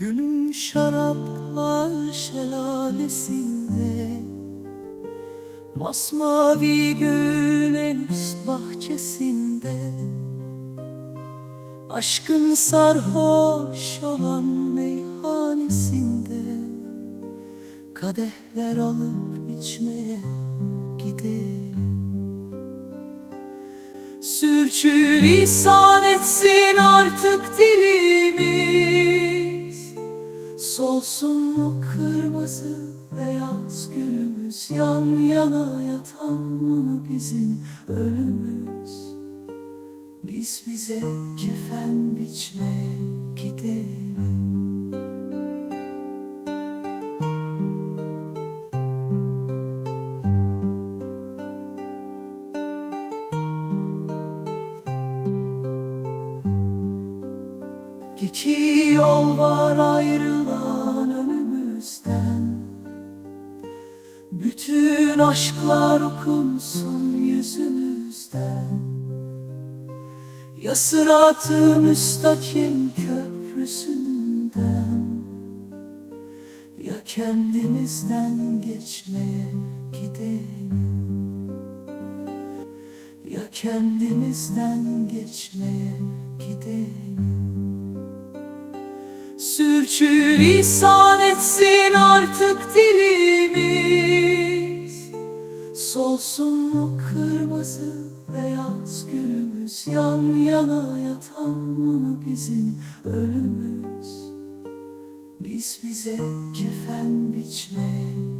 Gülüm şaraplar şelalesinde Masmavi gül en üst bahçesinde. Aşkın sarhoş olan meyhanesinde Kadehler alıp içmeye gidelim. Sürçülisan etsin artık dilimiz Solsun mu kırmızı beyaz gülümüz? Yan yana yatan mı bizim ölümüz Biz bize kefen biçmeye gidelim. İki yol var ayrılan Bütün aşklar okunsun yüzümüzden. Ya sırat-ı müstakim köprüsünden. Ya kendimizden geçmeye gidelim Ya kendimizden geçmeye gidelim Sürçülisan etsin artık dilimiz Solsun mu kırmızı beyaz gülümüz Yan yana yatan mı bizim ölümüz Biz bize kefen gidelim